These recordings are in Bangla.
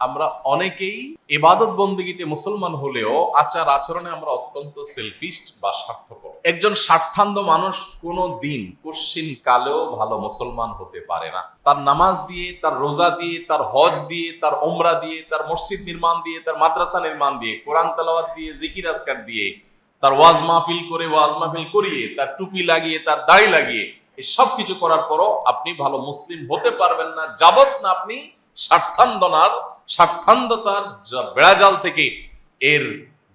আমরা অনেকেই এবাদত বন্দীগীতে মুসলমান হলেও আচার আচরণে আমরা অত্যন্ত সেলফিস্ট বা স্বার্থপর। একজন স্বার্থান্ধ মানুষ কোনো দিন কোশ্চিন কালেও ভালো মুসলমান হতে পারে না। তার নামাজ দিয়ে, তার রোজা দিয়ে, তার হজ দিয়ে, তার ওমরা দিয়ে, তার মসজিদ নির্মাণ দিয়ে, তার মাদ্রাসা নির্মাণ দিয়ে, কোরআন তালাওয়াত দিয়ে, জিকির আসকার দিয়ে, তার ওয়াজ মাহফিল করে, ওয়াজ মাহফিল করিয়ে, তার টুপি লাগিয়ে, তার দাড়ি লাগিয়ে, এই সব কিছু করার পরও আপনি ভালো মুসলিম হতে পারবেন না যাবত না আপনি স্বার্থান্দনার স্বার্থান্ধতার বেড়াজাল থেকে, এর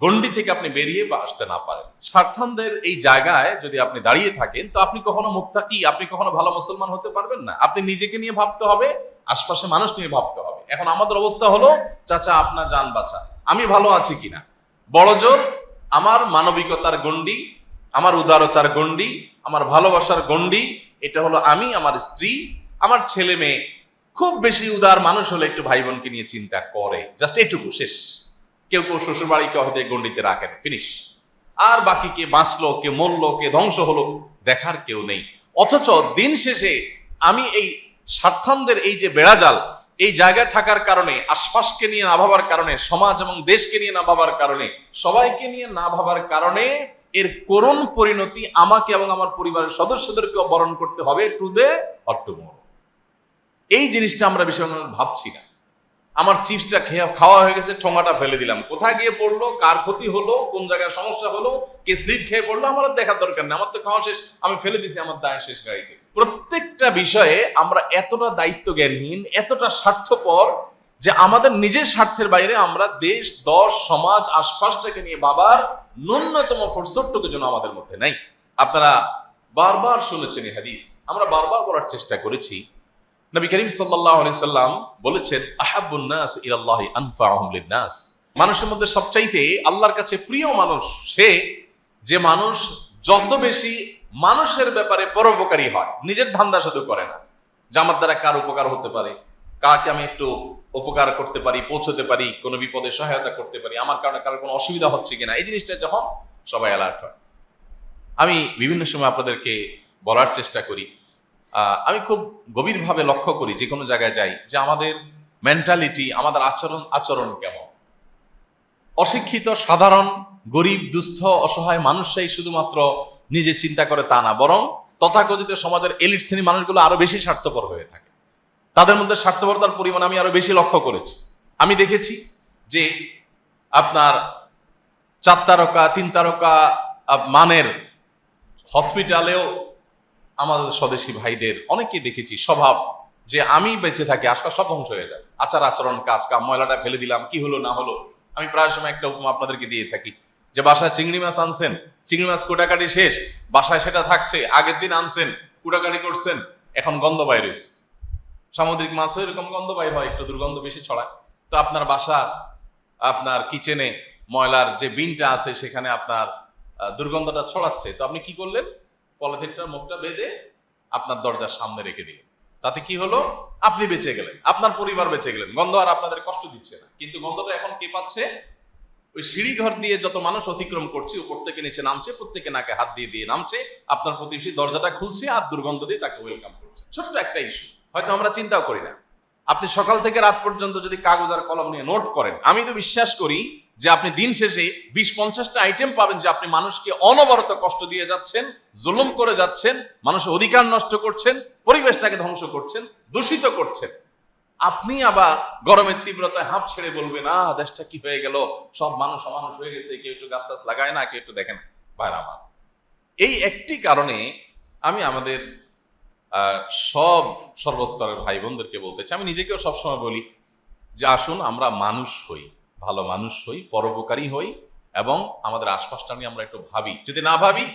গন্ডি থেকে আপনি বেরিয়ে বা আসতে না পারেন। স্বার্থান্ধের এই জায়গায় যদি আপনি দাঁড়িয়ে থাকেন, তো আপনি কখনো মুক্তাকি আপনি কখনো ভালো মুসলমান হতে পারবেন না। আপনি নিজেকে নিয়ে ভাবতে হবে, আশপাশে মানুষ নিয়ে ভাবতে হবে। এখন আমাদের অবস্থা হলো, চাচা আপনার যান বাঁচা আমি ভালো আছি কিনা? বড় আমার মানবিকতার গণ্ডি, আমার উদারতার গণ্ডি, আমার ভালোবাসার গণ্ডি, এটা হলো আমি, আমার স্ত্রী, আমার ছেলে মেয়ে। খুব বেশি উদার মানুষ হলে একটু ভাই বোনকে নিয়ে চিন্তা করে। জাস্ট এটুকু, শেষ। কেউ কেউ শ্বশুর বাড়িকে এই গণ্ডিতে রাখেন ফিনিশ আর বাকি কে বাঁচলো, কে মরলো, কে ধ্বংস হলো, দেখার কেউ নেই। অথচ দিন শেষে আমি এই স্বার্থান্ধের এই যে বেড়াজাল, এই জায়গায় থাকার কারণে, আশপাশকে নিয়ে না ভাবার কারণে, সমাজ এবং দেশকে নিয়ে না ভাবার কারণে, সবাইকে নিয়ে না ভাবার কারণে এর করুণ পরিণতি আমাকে এবং আমার পরিবারের সদস্যদেরকে বরণ করতে হবে টু দে অট্টমোর এই জিনিসটা আমরা বিষয় ভাবছি না। আমার চিপসটা খেয়ে খাওয়া হয়ে গেছে, ঠোঙাটা ফেলে দিলাম। কোথায় গিয়ে পড়ল, কার ক্ষতি হলো, কোন জায়গায় সমস্যা হলো, কে স্লিপ খেয়ে পড়ল, আমার দেখার দরকার নেই। আমার তো খাওয়া শেষ, আমি ফেলে দিছি আমার দায় শেষ গাড়িতে। প্রত্যেকটা বিষয়ে আমরা এতটা দায়িত্ব জ্ঞানহীন এতটা স্বার্থপর যে আমাদের নিজের স্বার্থের বাইরে আমরা দেশ দশ সমাজ, আশপাশটাকে নিয়ে বাবার ন্যূনতম ফুরসতটুকু যেন আমাদের মধ্যে নাই। আপনারা বারবার শুনেছেন হাদিস। আমরা বারবার বলার চেষ্টা করেছি। নবী করিম আলাইহি সাল্লাম বলেছেন, আহাব্বুন নাস ইলাল্লাহি আনফাউহুম লিন-নাস। মানুষের মধ্যে সবচাইতে আল্লাহর কাছে প্রিয় মানুষ সে, যে মানুষ যত বেশি মানুষের ব্যাপারে পরোপকারী হয়, নিজের ধান্দা শুধু করে না, যে আমার দ্বারা কার উপকার হতে পারে, কাকে আমি একটু উপকার করতে পারি, পৌঁছতে পারি, কোনো বিপদে সহায়তা করতে পারি, আমার কারণে কারোর কোনো অসুবিধা হচ্ছে কিনা, এই জিনিসটা যখন সবাই অ্যালার্ট হয়। আমি বিভিন্ন সময় আপনাদেরকে বলার চেষ্টা করি আমি খুব গভীরভাবে লক্ষ্য করি যে কোনো জায়গায় যাই যে আমাদের মেন্টালিটি আমাদের আচরণ আচরণ কেমন। অশিক্ষিত, সাধারণ, গরিব, দুস্থ, অসহায় মানুষরাই শুধুমাত্র নিজে চিন্তা করে তা না, বরং তথাকথিত সমাজের এলিট শ্রেণি মানুষগুলো আরও বেশি স্বার্থপর হয়ে থাকে। তাদের মধ্যে স্বার্থপরতার পরিমাণ আমি আরও বেশি লক্ষ্য করেছি। আমি দেখেছি যে আপনার চার তারকা, তিন তারকা মানের হসপিটালেও আমাদের স্বদেশী ভাইদের অনেকে দেখেছি, স্বভাব যে আমি বেঁচে থাকি, আশপাশ সব ধ্বংস হয়ে যায়। আচার, আচরণ, কাজ কাম, ময়লাটা ফেলে দিলাম, কি হলো, না হলো, আমি প্রায় সময় একটা উপমা আপনাদেরকে দিয়ে থাকি। যে বাসায় চিংড়ি মাছ আনছেন, চিংড়ি মাছ কোটাকাটি শেষ, বাসায় সেটা থাকছে, আগের দিন আনছেন, কুটাকাটি করছেন, এখন গন্ধ ভাইরাস। সামুদ্রিক মাছও এরকম গন্ধ বাইর হয়, একটু দুর্গন্ধ বেশি ছড়ায়। তো আপনার বাসা, আপনার কিচেনে ময়লার যে বিনটা আছে, সেখানে আপনার দুর্গন্ধটা ছড়াচ্ছে। তো আপনি কি করলেন? পলিথিনটার মুখটা বেঁধে আপনার দরজার সামনে রেখে দিলেন। তাতে কি হলো? আপনি বেঁচে গেলেন, আপনার পরিবার বেঁচে গেলেন। গন্ধ আর আপনাদের কষ্ট দিচ্ছে না। কিন্তু গন্ধটা এখন কে পাচ্ছে? ওই সিঁড়ি ঘর দিয়ে যত মানুষ অতিক্রম করছে, উপর থেকে নিচে নামছে, প্রত্যেকে নাকে হাত দিয়ে দিয়ে নামছে, আপনার প্রতিবেশী দরজাটা খুলছে আর দুর্গন্ধ দিয়ে তাকে ওয়েলকাম করছে। ছোট্ট একটা ইস্যু হয়তো আমরা চিন্তাও করি না। আপনি সকাল থেকে রাত পর্যন্ত যদি কাগজ আর কলম নিয়ে নোট করেন, আমি তো বিশ্বাস করি যে আপনি দিন শেষে বিশ পঞ্চাশটা আইটেম পাবেন যে আপনি মানুষকে অনবরত কষ্ট দিয়ে যাচ্ছেন, জুলুম করে যাচ্ছেন মানুষের অধিকার নষ্ট করছেন, পরিবেশটাকে ধ্বংস করছেন, দূষিত করছেন। আপনি আবার গরমের তীব্রতায় হাঁপ ছেড়ে বলবেন না দেশটা কি হয়ে গেল? সব মানুষ অমানুষ হয়ে গেছে, কেউ একটু গাছ টাছ লাগায় না, কেউ একটু দেখেন। ভাইরা আমার, এই একটি কারণে আমি আমাদের সব সর্বস্তরের ভাই বোনদেরকে বলতে চাই, আমি নিজেকেও সবসময় বলি যে আসুন আমরা মানুষ হই। ভালো মানুষ হই, পরোপকারী হই এবং আমাদের আশপাশটা নিয়ে আমরা একটু ভাবি। যদি না ভাবি,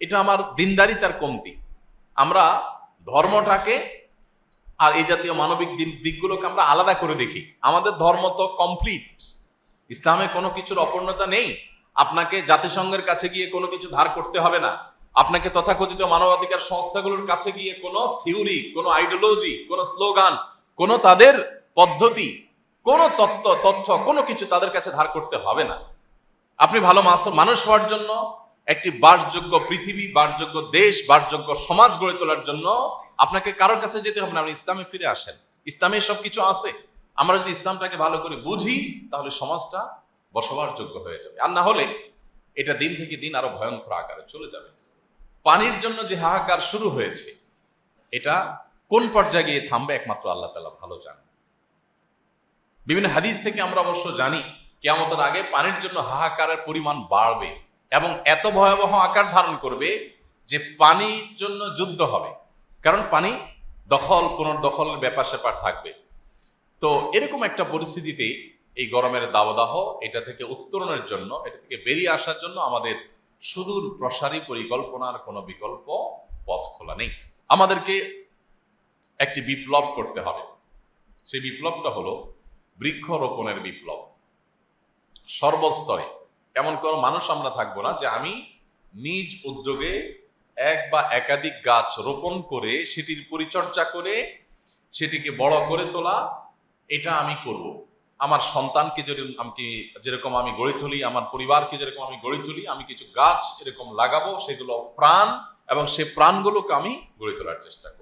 এটা আমার দিনদারিতার কমতি। আমরা ধর্মটাকে আর এই জাতীয় মানবিক দিক- দিকগুলোকে আমরা আলাদা করে দেখি। আমাদের ধর্ম তো কমপ্লিট ইসলামে কোনো কিছুর অপূর্ণতা নেই। আপনাকে জাতিসংঘের কাছে গিয়ে কোনো কিছু ধার করতে হবে না। আপনাকে তথাকথিত মানবাধিকার সংস্থাগুলোর কাছে গিয়ে কোনো থিওরি কোনো আইডিওলজি কোনো স্লোগান কোনো তাদের পদ্ধতি কোনো তত্ত্ব, তথ্য, কোনো কিছু তাদের কাছে ধার করতে হবে না। আপনি ভালো মানুষ হওয়ার জন্য, একটি বাসযোগ্য পৃথিবী, বাসযোগ্য দেশ, বাসযোগ্য সমাজ গড়ে তোলার জন্য আপনাকে কারোর কাছে যেতে হবে না। আপনি ইসলামে ফিরে আসেন। ইসলামে সবকিছু আছে। আমরা যদি ইসলামটাকে ভালো করে বুঝি, তাহলে সমাজটা বসবাসযোগ্য হয়ে যাবে। আর না হলে এটা দিন থেকে দিন আরও ভয়ঙ্কর আকারে চলে যাবে। পানির জন্য যে হাহাকার শুরু হয়েছে, এটা কোন পর্যায়ে গিয়ে থামবে একমাত্র আল্লাহ তালা ভালো জানেন। বিভিন্ন হাদিস থেকে আমরা অবশ্য জানি, কেয়ামতের আগে পানির জন্য হাহাকারের পরিমাণ বাড়বে এবং এত ভয়াবহ আকার ধারণ করবে যে পানির জন্য যুদ্ধ হবে। কারণ পানি দখল, পুনর্দখলের ব্যাপার স্যাপার থাকবে। তো এরকম একটা পরিস্থিতিতে এই গরমের দাবদাহ, এটা থেকে উত্তরণের জন্য, এটা থেকে বেরিয়ে আসার জন্য আমাদের সুদূর প্রসারী পরিকল্পনার কোনো বিকল্প পথ খোলা নেই। আমাদেরকে একটি বিপ্লব করতে হবে। সেই বিপ্লবটা হলো বৃক্ষরোপণের বিপ্লব। সর্বস্তরে। এমন কোনো মানুষ আমরা থাকব না যে আমি নিজ উদ্যোগে এক বা একাধিক গাছ রোপণ করে, সেটির পরিচর্যা করে, সেটিকে বড় করে তোলা, এটা আমি করব। আমার সন্তানকে যদি আমি যেরকম আমি গড়ে তুলি, আমার পরিবারকে যেরকম আমি গড়ে তুলি, আমি কিছু গাছ এরকম লাগাবো, সেগুলো প্রাণ এবং সে প্রাণগুলোকে আমি গড়ে তোলার চেষ্টা করব।